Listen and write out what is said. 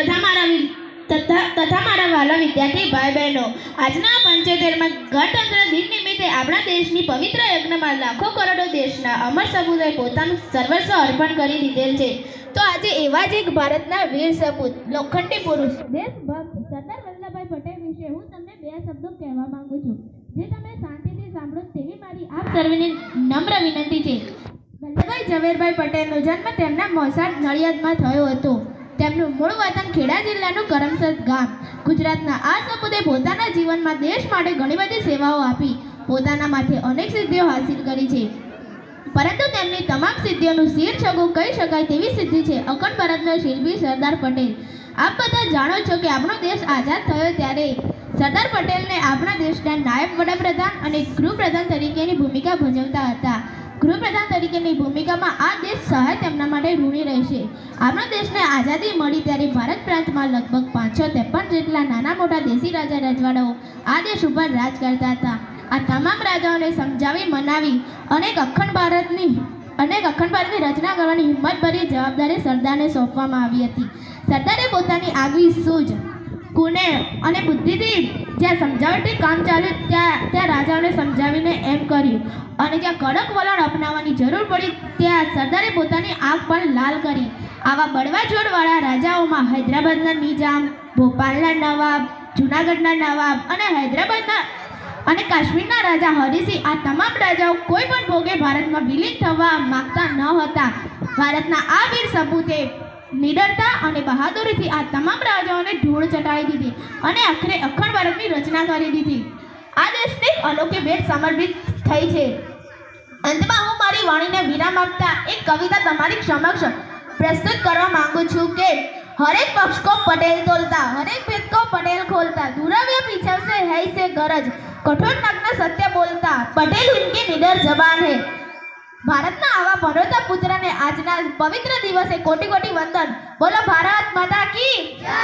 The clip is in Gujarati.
તથા મારા તથા તથા મારા વાલા વિદ્યાર્થી ભાઈ બહેનો આજના પંચોતેરમાં ગણતંત્ર દિન નિમિત્તે આપણા દેશની પવિત્ર યજ્ઞમાં લાખો કરોડો દેશના અમર સપૂતોએ પોતાનું સર્વસ્વ અર્પણ કરી દીધેલ છે. તો આજે એવા જ એક ભારતના વીર સપૂત, લોખંડી પુરુષ, દેશભક્ત સરદાર વલ્લભભાઈ પટેલ વિશે હું તમને બે શબ્દો કહેવા માંગુ છું. જે તમે શાંતિથી સાંભળો તેવી મારી આપ સર્વેને નમ્ર વિનંતી છે. વલ્લભભાઈ ઝવેરભાઈ પટેલનો જન્મ તેમના મોસાદ નડિયાદમાં થયો હતો. તેમનું મૂળ વતન ખેડા જિલ્લાનું કરમસદ ગામ. ગુજરાતના આ સપૂતે પોતાના જીવનમાં દેશ માટે ઘણી બધી સેવાઓ આપી, પોતાના માથે અનેક સિદ્ધિઓ હાંસિલ કરી છે. પરંતુ તેમની તમામ સિદ્ધિઓનું શીર છગું કહી શકાય તેવી સિદ્ધિ છે અખંડ ભારતના શિલ્પી સરદાર પટેલ. આપ બધા જાણો છો કે આપણો દેશ આઝાદ થયો ત્યારે સરદાર પટેલને આપણા દેશના નાયબ વડાપ્રધાન અને ગૃહપ્રધાન તરીકેની ભૂમિકા ભજવતા હતા. ગૃહપ્રધાન તરીકેની ભૂમિકામાં આ દેશ સહાય તેમના માટે ઋણી રહેશે. આપણા દેશને આઝાદી મળી ત્યારે ભારત પ્રાંતમાં લગભગ પાંચસો ત્રેપન જેટલા નાના મોટા દેશી રાજા રજવાડાઓ આ દેશ ઉપર રાજ કરતા હતા. આ તમામ રાજાઓને સમજાવી, મનાવી અનેક અખંડ ભારતની, અનેક અખંડ ભારતની રચના કરવાની હિંમતભરી જવાબદારી સરદારને સોંપવામાં આવી હતી. સરદારે પોતાની આગવી સૂઝ કુને અને બુદ્ધિથી જ્યાં સમજાવટી કામ ચાલ્યું ત્યાં ત્યાં રાજાઓને સમજાવીને એમ કર્યું. અને જ્યાં કડક વલણ અપનાવવાની જરૂર પડી, ત્યાં સરદારે પોતાની આંખ પણ લાલ કરી. આવા બળવાજોડવાળા રાજાઓમાં હૈદરાબાદના નિજામ ભોપાલના નવાબ, જૂનાગઢના નવાબ અને હૈદરાબાદના અને કાશ્મીરના રાજા હરિસિંહ આ તમામ રાજાઓ કોઈ પણ ભોગે ભારતમાં વિલીન થવા માંગતા ન હતા. ભારતના આ વીર સપૂતે નિડરતા અને બહાદુરીથી આ તમામ રાજાઓને ધૂળ ચટાડી દીધી અને આખરે અખંડ ભારતની રચના કરી દીધી. આ દેશને અલોકે ભેટ સમર્પિત થઈ છે. અંતમાં હું મારી વાણીને વિરામ આપતા એક કવિતા તમારી સમક્ષ પ્રસ્તુત કરવા માંગુ છું કે હરેક પક્ષ કો પટેલ તોલતા હરેક ભેદ કો પટેલ ખોલતા દુરાવ્ય પીછળ से है से गरज कठोर नग्न सत्य बोलता पटेल इनकी निडर जबान है ભારતના આવા ભરોતા પુત્રને આજના પવિત્ર દિવસે કોટી કોટી વંદન બોલો ભારત માતા કી જય